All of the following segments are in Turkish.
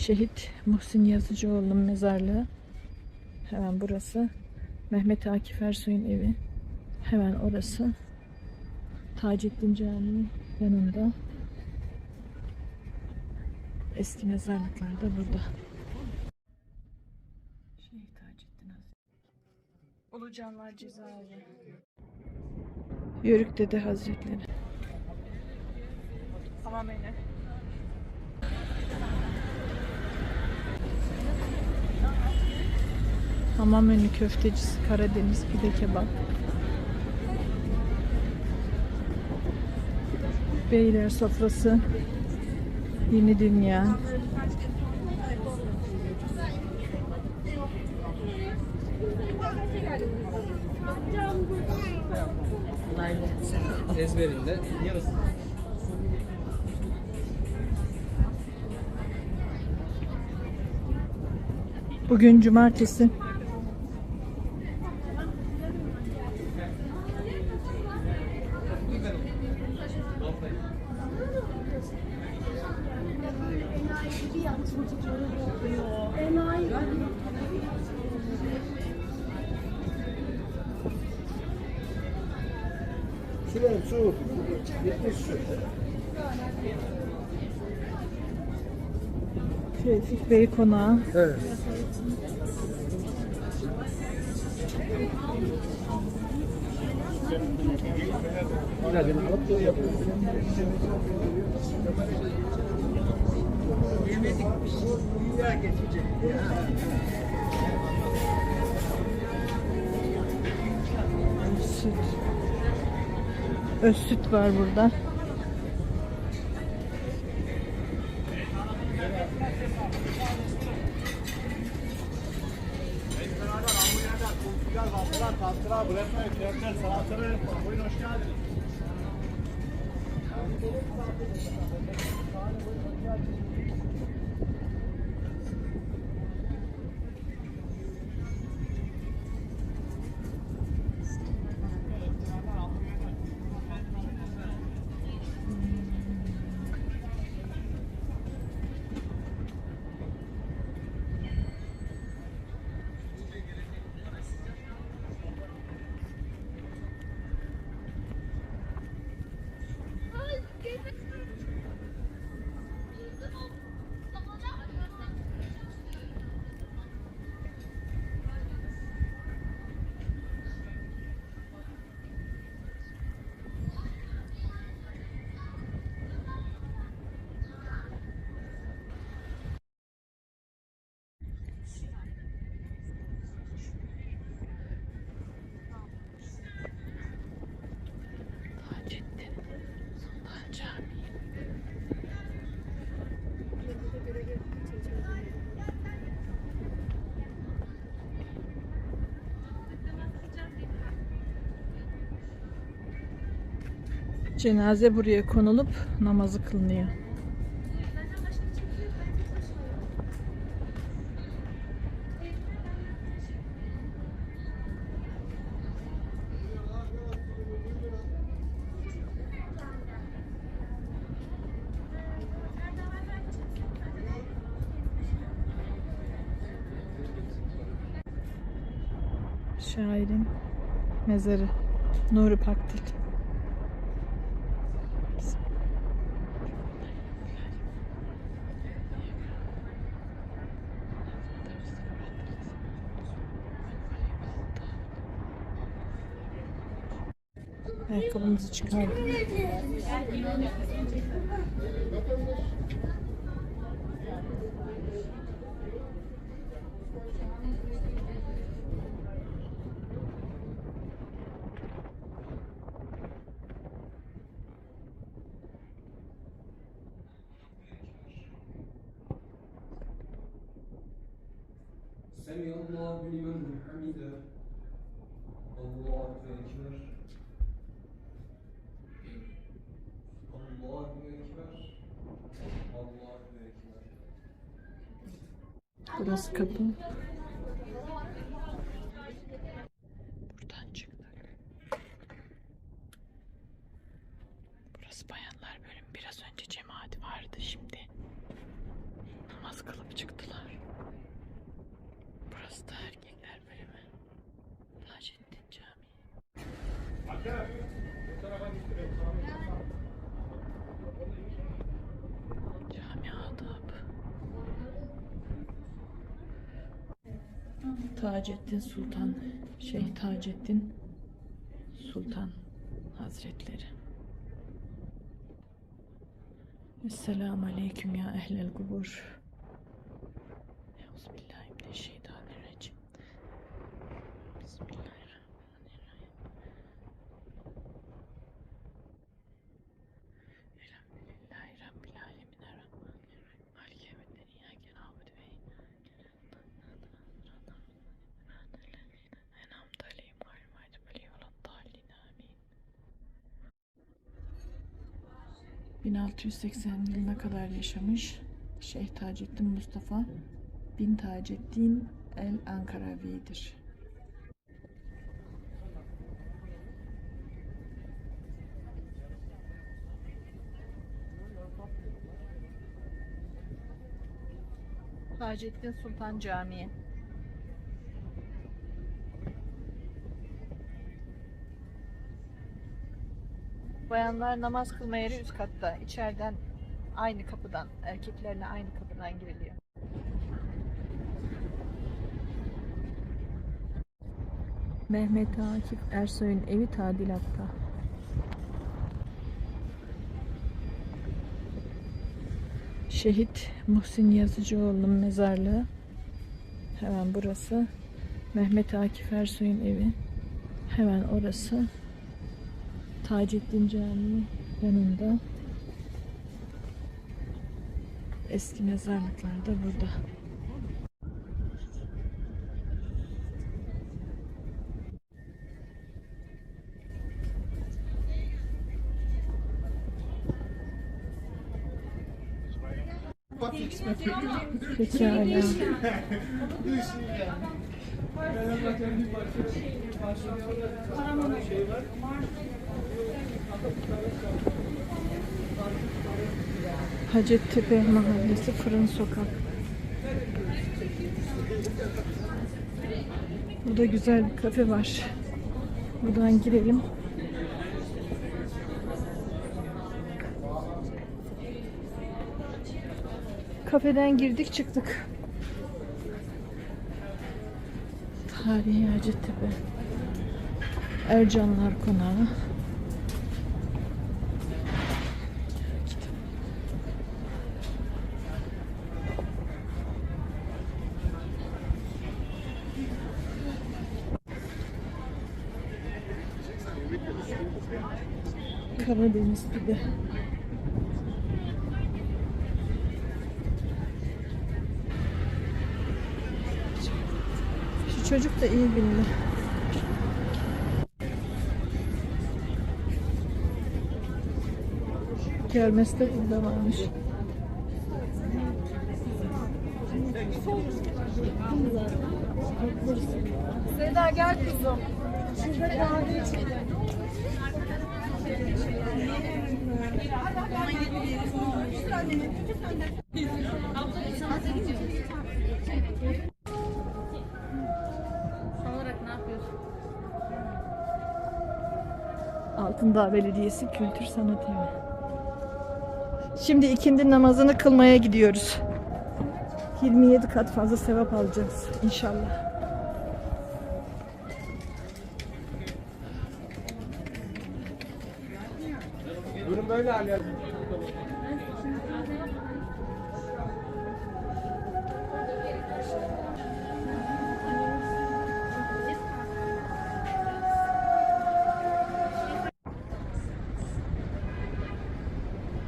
Şehit Muhsin Yazıcıoğlu'nun mezarlığı. Hemen burası. Mehmet Akif Ersoy'un evi. Hemen orası. Taceddin Camii yanında. Eski mezarlıklar da burada. Şehit Taceddin Hazretleri. Ulucanlar Cezaevi. Yörük Dede Hazretleri. Tamam beni. Hamamönü köftecisi, Karadeniz pide kebap. Beyler sofrası. Yeni dünya. ezberinde yarısı. Bugün cumartesi. Şuraya su. 70 su. Şefik Bey konağı. Evet. Da yapıyoruz. Yemedikmiş. İlla geçecek. Süt. Öz süt var burada. Cenaze buraya konulup namazı kılınıyor. Şairin mezarı Nuri Pakdil. Ayakkabımızı çıkardık. Semi Allahu limen hamide. Allahu ekber. Burası kapı. Buradan çıktık. Burası bayanlar bölümü. Biraz önce cemaat vardı şimdi. Namaz kılıp Taceddin Sultan, Şeyh Taceddin Sultan Hazretleri. Esselamu Aleyküm ya ehlel kubur. Euzubillahimineşşeytanirracim. Bismillahirrahmanirrahim. 1680 yılına kadar yaşamış Şeyh Taceddin Mustafa bin Taceddin el Ankaravi'dir. Taceddin Sultan Camii. Bayanlar namaz kılma yeri üst katta. İçeriden aynı kapıdan, erkeklerle aynı kapıdan giriliyor. Mehmet Akif Ersoy'un evi tadilatta. Şehit Muhsin Yazıcıoğlu'nun mezarlığı. Hemen burası. Mehmet Akif Ersoy'un evi. Hemen orası. Taceddin Camii yanında. Eski mezarlıklar da burada. Pekala. Hacettepe Mahallesi Fırın Sokak. Burada güzel bir kafe var. Buradan girelim. Kafeden girdik çıktık. Tarihi Hacettepe. Ercanlar Konağı. Karadeniz pide. Şu çocuk da iyi bindi. Kermes de burada varmış. Seda gel kızım. Şurada kahve içelim. Altındağ Belediyesi Kültür Sanat Evi. Şimdi ikindi namazını kılmaya gidiyoruz. 27 kat fazla sevap alacağız inşallah. Böyle Ali.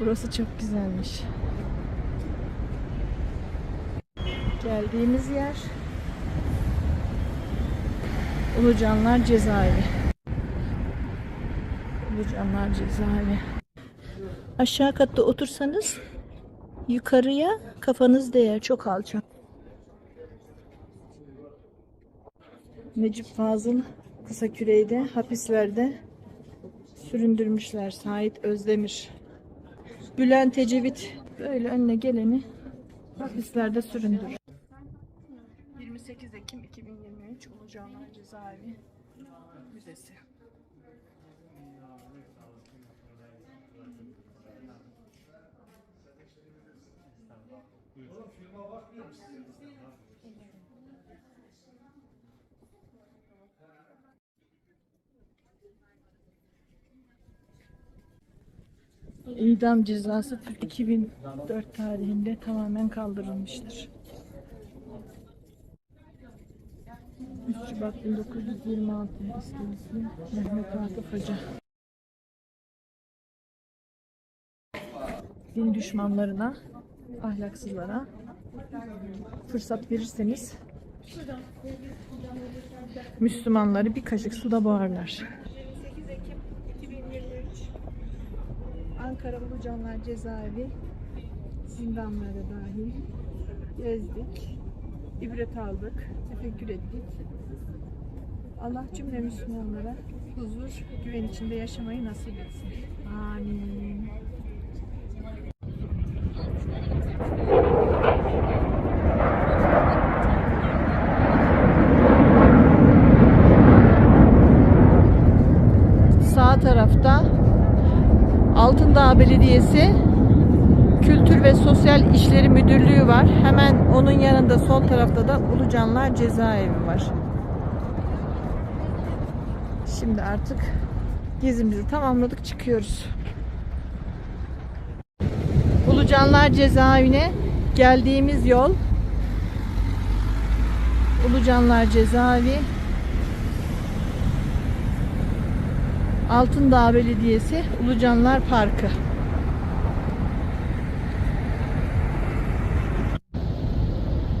Burası çok güzelmiş. Geldiğimiz yer Ulucanlar Cezaevi. Ulucanlar Cezaevi. Aşağı katta otursanız yukarıya kafanız değer. Çok alçak. Necip Fazıl Kısaküre'de hapislerde süründürmüşler. Sait Özdemir. Bülent Ecevit böyle önüne geleni hapislerde süründürür. 28 Ekim 2023 Ulucanlar Cezaevi Müzesi. Ona bakmıyor musun? İdam cezası 2004 tarihinde tamamen kaldırılmıştır. 3 Şubat 1926 iskelesi Mehmet Atıf Hoca. Din düşmanlarına, ahlaksızlara fırsat verirseniz Müslümanları bir kaşık suda boğarlar. 8 Ekim 2023 Ankara Ulucanlar Cezaevi zindanlara dahil gezdik, ibret aldık, tefekkür ettik. Allah cümle Müslümanlara huzur, güven içinde yaşamayı nasip etsin. Amin. Altındağ Belediyesi Kültür ve Sosyal İşleri Müdürlüğü var. Hemen onun yanında sol tarafta da Ulucanlar Cezaevi var. Şimdi artık gezimizi tamamladık çıkıyoruz. Ulucanlar Cezaevine geldiğimiz yol Ulucanlar Cezaevi Altındağ Belediyesi Ulucanlar Parkı.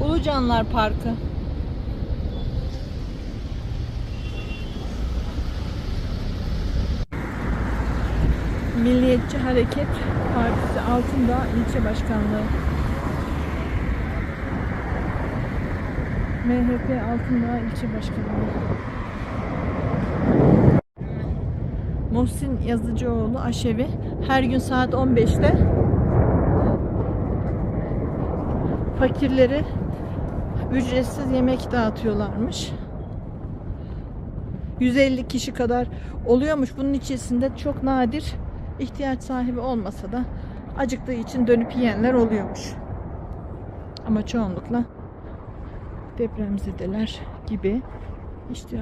Ulucanlar Parkı. Milliyetçi Hareket Partisi Altındağ İlçe Başkanlığı. MHP Altındağ İlçe Başkanlığı. Muhsin Yazıcıoğlu Aşevi her gün saat 15'te fakirlere ücretsiz yemek dağıtıyorlarmış. 150 kişi kadar oluyormuş. Bunun içerisinde çok nadir ihtiyaç sahibi olmasa da acıktığı için dönüp yiyenler oluyormuş. Ama çoğunlukla depremzedeler gibi işte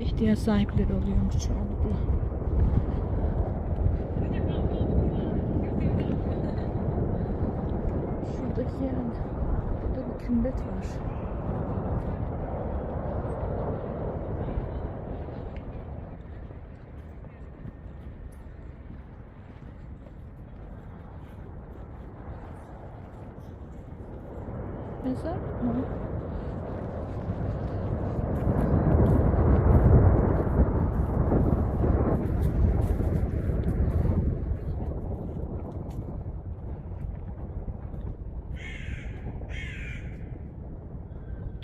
ihtiyaç sahipleri oluyormuş çoğunlukla. Şuradaki yani burada bir kümbet var. Mezar mı?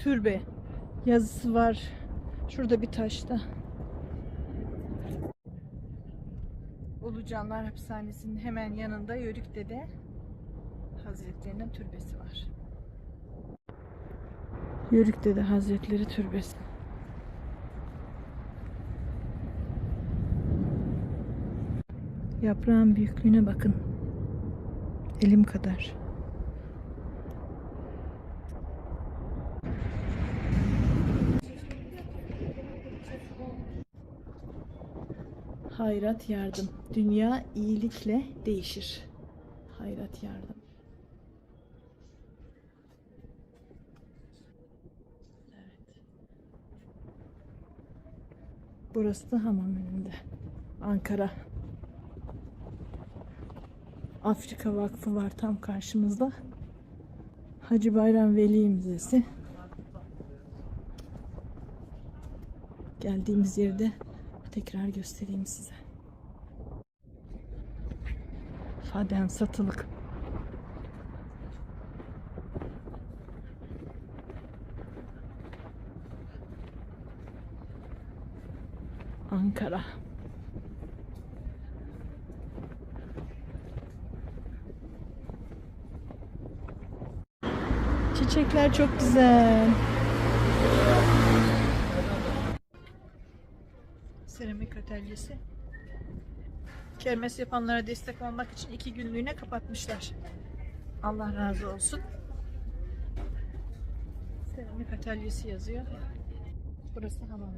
Türbe yazısı var. Şurada bir taşta. Ulucanlar Hapishanesi'nin hemen yanında Yörük'te Hazretlerinin türbesi var. Yörük'te de Hazretleri Türbesi. Yaprağın büyüklüğüne bakın. Elim kadar. Hayrat yardım. Dünya iyilikle değişir. Hayrat yardım. Evet. Burası da hamam önünde. Ankara. Afrika Vakfı var tam karşımızda. Hacı Bayram Veli Müzesi. Geldiğimiz yerde tekrar göstereyim size. Fadem satılık. Ankara. Çiçekler çok güzel. Seramik atölyesi. Kermes yapanlara destek olmak için iki günlüğüne kapatmışlar. Allah razı olsun. Seramik atölyesi yazıyor. Burası hamam.